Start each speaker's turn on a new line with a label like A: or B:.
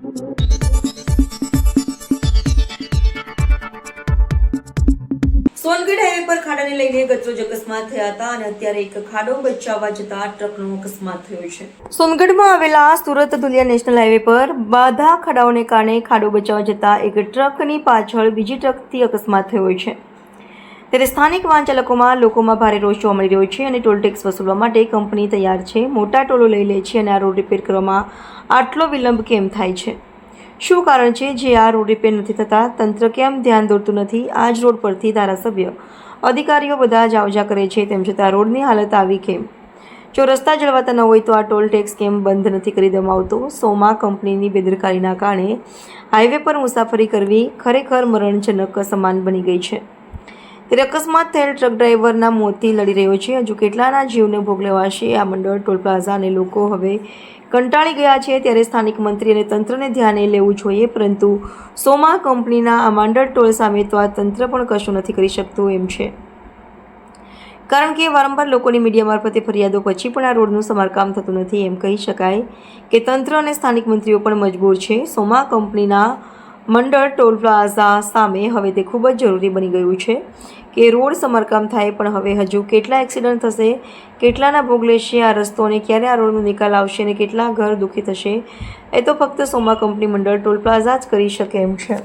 A: Songadh highway પર ખાડાને લઈને ગતરોજ અકસ્માત થયા હતા અને અત્યારે એક ખાડો બચાવવા જતા ટ્રકનો અકસ્માત થયો છે. સોનગઢમાં આવેલા સુરત ધુલિયા નેશનલ હાઈવે પર બાધા ખાડાઓને કારણે ખાડો બચાવવા જતા એક ટ્રકની પાછળ બીજી ટ્રકથી અકસ્માત થયો છે. ત્યારે સ્થાનિક વાહન ચાલકોમાં લોકોમાં ભારે રોષ જોવા મળી રહ્યો છે અને ટોલ ટેક્સ વસૂલવા માટે કંપની તૈયાર છે. મોટા ટોલો લઈ લે છે અને આ રોડ રિપેર કરવામાં આટલો વિલંબ કેમ થાય છે? શું કારણ છે જે આ રોડ રિપેર નથી થતા? તંત્ર કેમ ધ્યાન દોરતું નથી? આ જ રોડ પરથી ધારાસભ્ય, અધિકારીઓ બધા જ આવજા કરે છે તેમ છતાં રોડની હાલત આવી કેમ? જો રસ્તા જળવાતા ન હોય તો આ ટોલ ટેક્સ કેમ બંધ નથી કરી દેવામાં આવતો સોમા કંપનીની બેદરકારીના કારણે હાઈવે પર મુસાફરી કરવી ખરેખર મરણજનક સમાન બની ગઈ છે. ત્યારે અકસ્માત થયેલ ટ્રક ડ્રાઈવરના મોતથી લડી રહ્યો છે. હજુ કેટલાના જીવને ભોગ લેવાશે આ મંડળ? ટોલ પ્લાઝા અને લોકો હવે કંટાળી ગયા છે ત્યારે સ્થાનિક મંત્રી અને તંત્રને ધ્યાને લેવું જોઈએ, પરંતુ સોમા કંપનીના આ માંડળ ટોલ સામે તો આ તંત્ર પણ કશું નથી કરી શકતું એમ છે. કારણ કે વારંવાર લોકોની મીડિયા મારફતે ફરિયાદો પછી પણ આ રોડનું સમારકામ થતું નથી એમ કહી શકાય કે તંત્ર અને સ્થાનિક મંત્રીઓ પણ મજબૂર છે. સોમા કંપનીના મંડળ ટોલ પ્લાઝા સામે હવે તે ખૂબ જ જરૂરી બની ગયું છે કે રોડ સમારકામ થાય, પણ હવે હજુ કેટલા એક્સિડન્ટ થશે, કેટલાના ભોગ લેશે, આ રસ્તો અને ક્યારે આ રોડનો નિકાલ આવશે અને કેટલા ઘર દુઃખી થશે, એ તો ફક્ત સોમા કંપની મંડળ ટોલ પ્લાઝા જ કરી શકે એમ છે.